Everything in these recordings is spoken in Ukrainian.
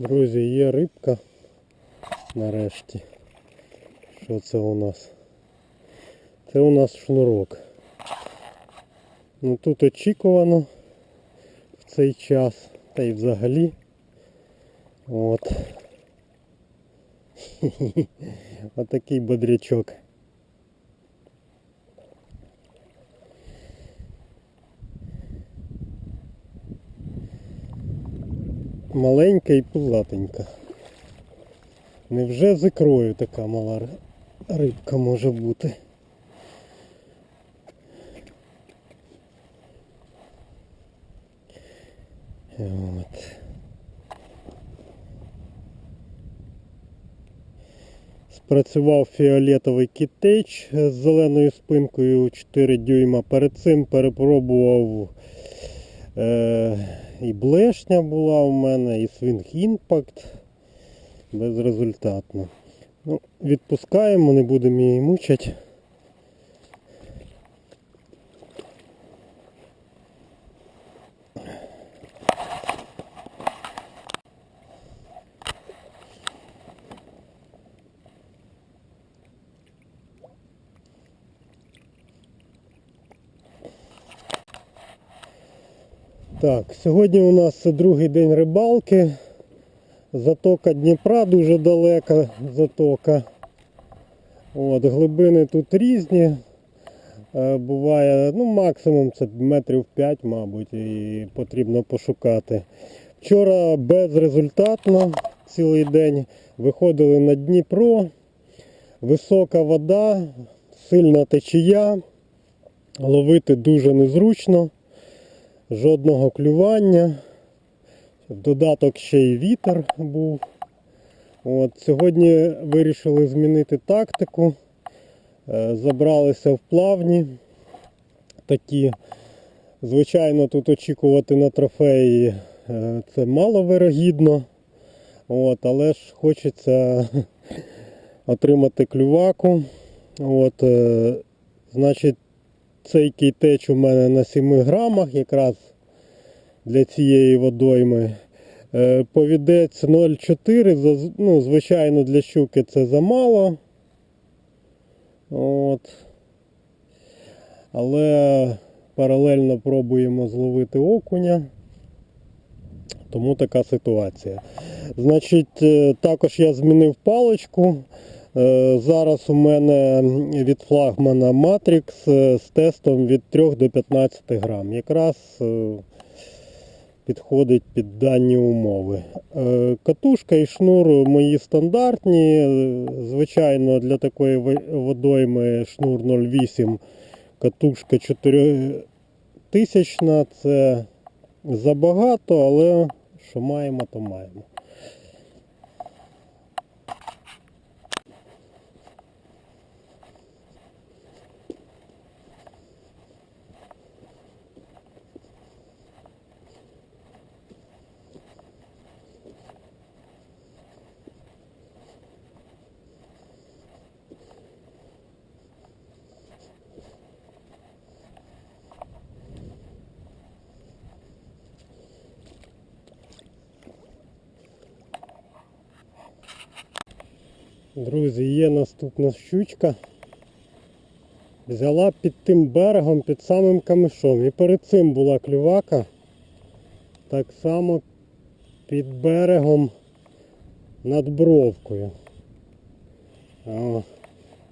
Друзі, є рибка нарешті. Що це у нас? Це у нас шнурок. Ну тут очікувано в цей час, та й взагалі. От. Отакий бодрячок. Маленька і пузатенька. Невже з ікрою така мала рибка може бути? От. Спрацював фіолетовий кітеч з зеленою спинкою 4 дюйма. Перед цим перепробував і блешня була у мене, і Swing Impact. Безрезультатно. Ну, відпускаємо, не будемо її мучити. Так, сьогодні у нас другий день рибалки. Затока Дніпра дуже далека затока. От, глибини тут різні. Е, Буває, ну максимум це метрів 5, мабуть, і потрібно пошукати. Вчора безрезультатно цілий день виходили на Дніпро. Висока вода, сильна течія. Ловити дуже незручно, жодного клювання. Додаток ще й вітер був. От, сьогодні вирішили змінити тактику. Е, Забралися в плавні. Такі, звичайно, тут очікувати на трофеї е, це маловирогідно. От, але ж хочеться отримати клюваку. От, е, значить, цей кейтеч у мене на 7 грамах якраз для цієї водойми. Е, Повідець 0,4, ну, звичайно, для щуки це замало. От. Але паралельно пробуємо зловити окуня. Тому така ситуація. Значить, е, також я змінив паличку. Е, Зараз у мене від флагмана Matrix е, з тестом від 3 до 15 грам. Якраз е, підходить під дані умови. Катушка і шнур мої стандартні. Звичайно, для такої водойми шнур 0,8, катушка 4000. Це забагато, але що маємо, то маємо. Друзі, є наступна щучка. Взяла під тим берегом, під самим камишом. І перед цим була клювака. Так само під берегом над бровкою. О,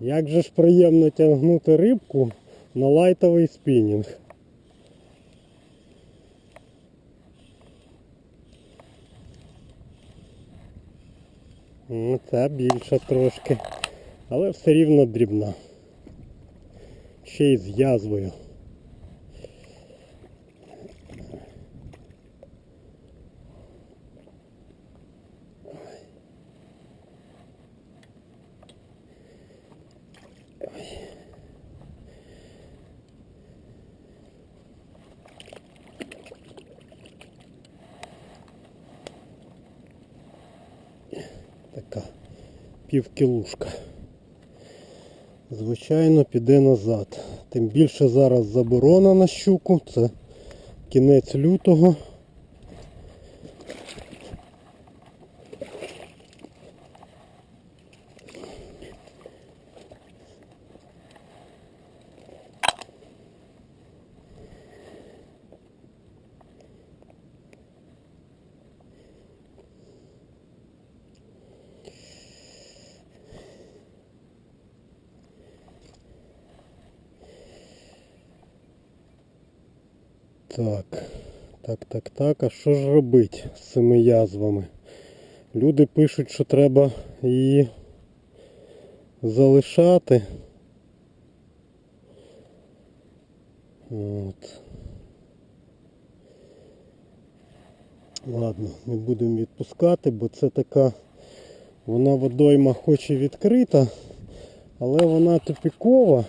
як же ж приємно тягнути рибку на лайтовий спінінг. Це більша трошки, але все рівно дрібна. Ще й з язвою. Півкілушка. Звичайно, піде назад. Тим більше зараз заборона на щуку. Це кінець лютого. Так, так, так, так. А що ж робити з цими язвами? Люди пишуть, що треба її залишати. От. Ладно, не будемо відпускати, бо це така, вона водойма хоч і відкрита, але вона тупікова.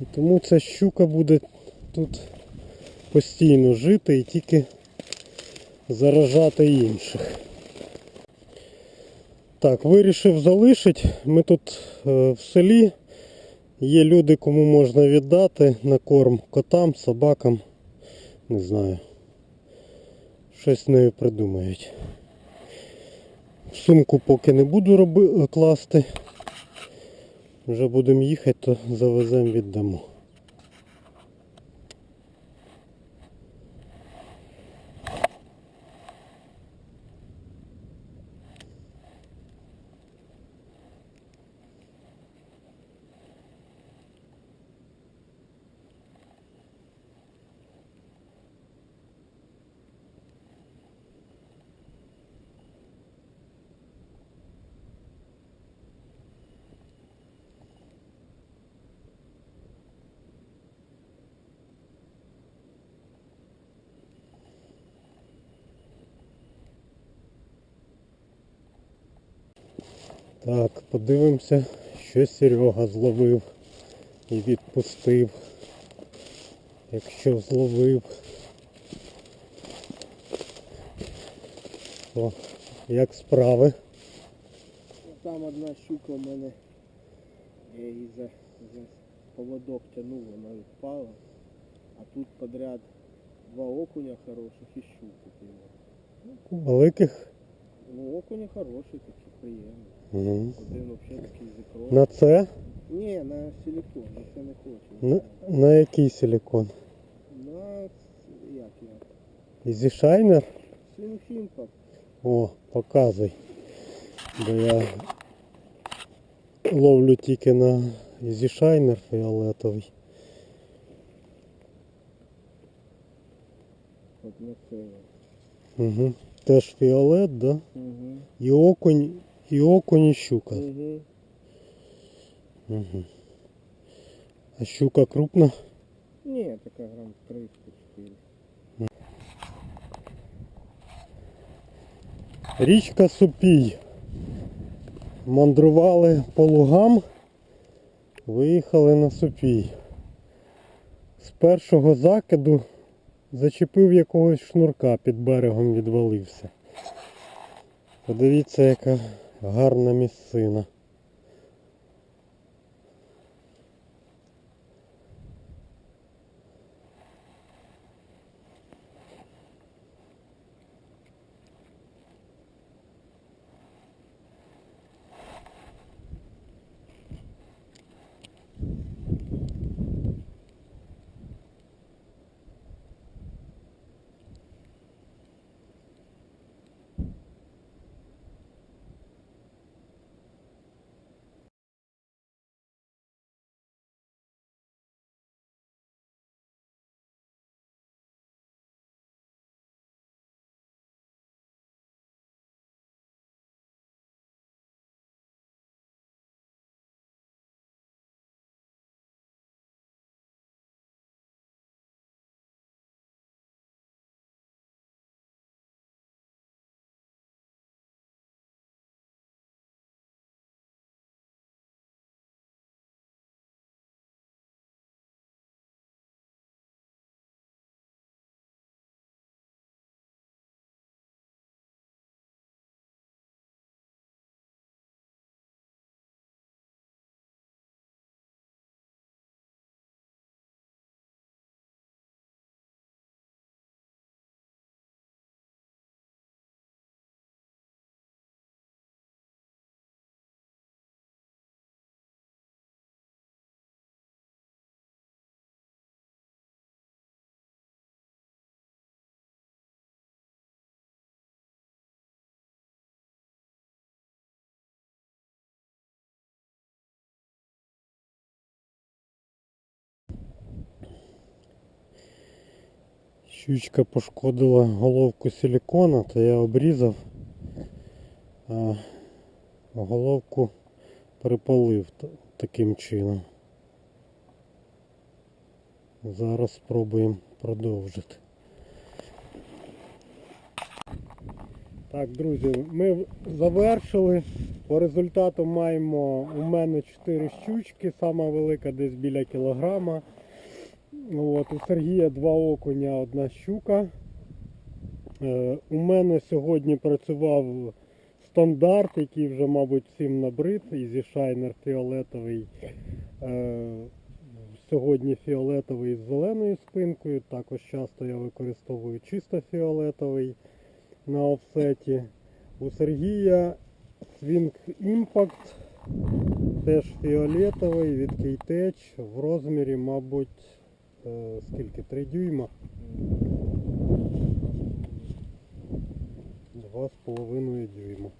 І тому ця щука буде тут постійно жити і тільки заражати інших. Так, вирішив залишити. Ми тут е, в селі. Є люди, кому можна віддати на корм котам, собакам. Не знаю. Щось з нею придумають. В сумку поки не буду роби... класти. Вже будемо їхати, то завеземо віддамо. Так, подивимося, що Серега зловив і відпустив. Якщо зловив. О, як справи? Там одна щука в мене. Я її за, за поводок тянув, вона впала. А тут подряд два окуня хороших і щуку. Великих? Ну окуня хороші, такі приємні. Угу. Один взагалі такий. На це? Ні, на силикон, я це не хочу. На, на який силикон? На як я? Ізі Шайнер? Свінфімпа. О, показуй. Бо я ловлю тільки на Ізі Шайнер фіолетовий. От на це. Угу. Теж фіолет, да? Угу. І окунь, і окунь, і щука. Угу. Угу. А щука крупна? Ні, така грам 300-400. Річка Супій. Мандрували по лугам, виїхали на Супій. З першого закиду зачепив якогось шнурка під берегом відвалився. Подивіться, яка гарна місцина. Щучка пошкодила головку силікона, то я обрізав, а головку припалив таким чином. Зараз спробуємо продовжити. Так, друзі, ми завершили. По результату маємо у мене 4 щучки, сама велика десь біля кілограма. От, у Сергія два окуня, одна щука. Е, у мене сьогодні працював стандарт, який вже, мабуть, всім набрид, Easy Shiner фіолетовий. Е, сьогодні фіолетовий з зеленою спинкою. Також часто я використовую чисто фіолетовий на офсеті. У Сергія Swing Impact теж фіолетовий від Кейтеч в розмірі, мабуть, скільки? 3 дюйма. Два з половиною дюйма.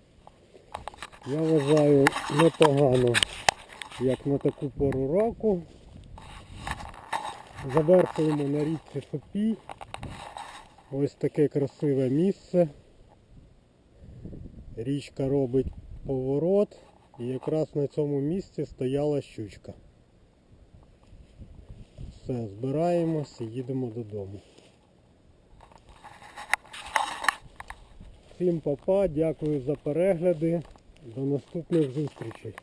Я вважаю непогано, як на таку пору року. Завершуємо на річці Сопій. Ось таке красиве місце. Річка робить поворот і якраз на цьому місці стояла щучка. Все, збираємось і їдемо додому. Всім папа, дякую за перегляди. До наступних зустрічей.